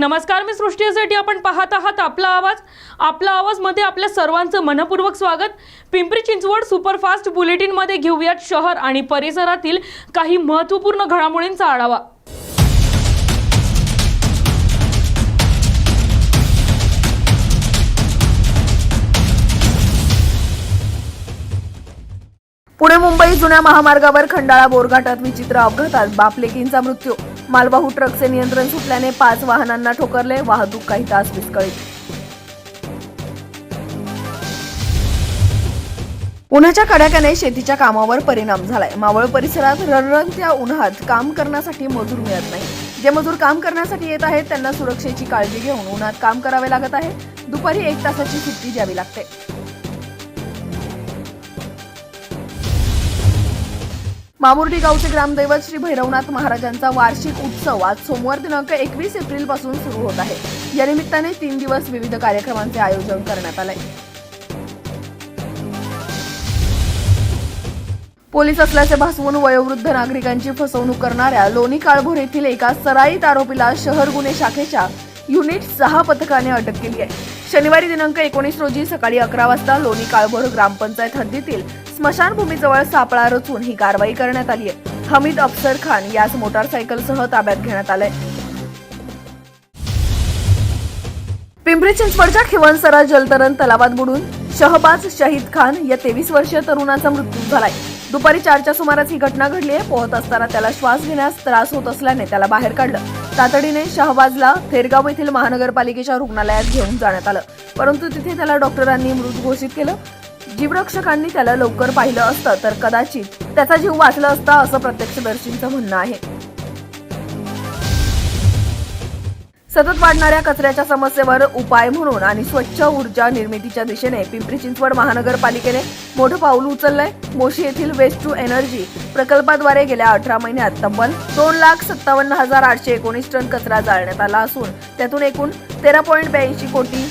नमस्कार मी सृष्टीसाठी आपण पाहत आहात आपला आवाज. आपला आवाजमध्ये आपल्या सर्वांचं मनपूर्वक स्वागत. पिंपरी चिंचवड सुपरफास्ट बुलेटिनमध्ये घेऊयात शहर आणि परिसरातील काही महत्त्वपूर्ण घडामोडींचा आढावा. पुणे मुंबई जुन्या महामार्गावर खंडाळा बोरघाटात विचित्र अपघातात बापलेकींचा मृत्यू. मालवाहू ट्रकचे नियंत्रण सुटल्याने पाच वाहनांना ठोकरले वाहतूक काही तास विस्कळीत. उन्हाच्या कडाक्याने शेतीच्या कामावर परिणाम झालाय. मावळ परिसरात रणरणत्या उन्हात काम करण्यासाठी मजूर मिळत नाही. जे मजूर काम करण्यासाठी येत आहेत त्यांना सुरक्षेची काळजी घेऊन उन्हात काम करावे लागत आहे. दुपारी एक तासाची सुट्टी द्यावी लागते. मामुर्डी गावचे ग्रामदैवत श्री भैरवनाथ महाराजांचा वार्षिक उत्सव आज सोमवार दिनांक एकवीस एप्रिलपासून सुरू होत आहे. या निमित्ताने तीन दिवस विविध कार्यक्रमांचे आयोजन करण्यात आलंय. पोलीस असल्याचे भासवून वयोवृद्ध नागरिकांची फसवणूक करणाऱ्या लोणी काळभोर येथील एका सराईत आरोपीला शहर गुन्हे शाखेच्या युनिट सहा पथकाने अटक केली आहे. शनिवारी दिनांक एकोणीस रोजी सकाळी अकरा वाजता लोणी काळभोर ग्रामपंचायत हद्दीतील स्मशानभूमीजवळ सापळा रचून ही कारवाई करण्यात आली आहे. हमीद अफसर खान यास मोटारसायकलसह ताब्यात घेण्यात आलंय. पिंपरी चिंचवडच्या खिवणसरा जलतरण तलावात बुडून शहबाज शहीद खान या तेवीस वर्षीय तरुणाचा मृत्यू झालाय. दुपारी चारच्या सुमारास ही घटना घडली आहे. पोहत असताना त्याला श्वास घेण्यास त्रास होत असल्याने त्याला बाहेर काढलं. तातडीने शहबाजला थेरगाव येथील महानगरपालिकेच्या रुग्णालयात घेऊन जाण्यात आलं. परंतु तिथे त्याला डॉक्टरांनी मृत घोषित केलं. जीवरक्षकांनी त्याला लवकर पाहिलं असतं तर कदाचित त्याचा जीव वाचला असता असं प्रत्यक्षदर्शींचं म्हणणं आहे. सतत वाढणाऱ्या कचऱ्याच्या समस्येवर उपाय म्हणून आणि स्वच्छ ऊर्जा निर्मितीच्या दिशेने पिंपरी चिंचवड महानगरपालिकेने मोठं पाऊल उचललंय. मोशी येथील वेस्ट टू एनर्जी प्रकल्पाद्वारे गेल्या अठरा महिन्यात तब्बल दोन लाख सत्तावन्न हजार आठशे एकोणीस टन कचरा जाळण्यात आला असून त्यातून एकूण तेरा पॉईंट ब्याऐंशी कोटी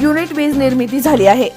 युनिट वीज निर्मिती झाली आहे.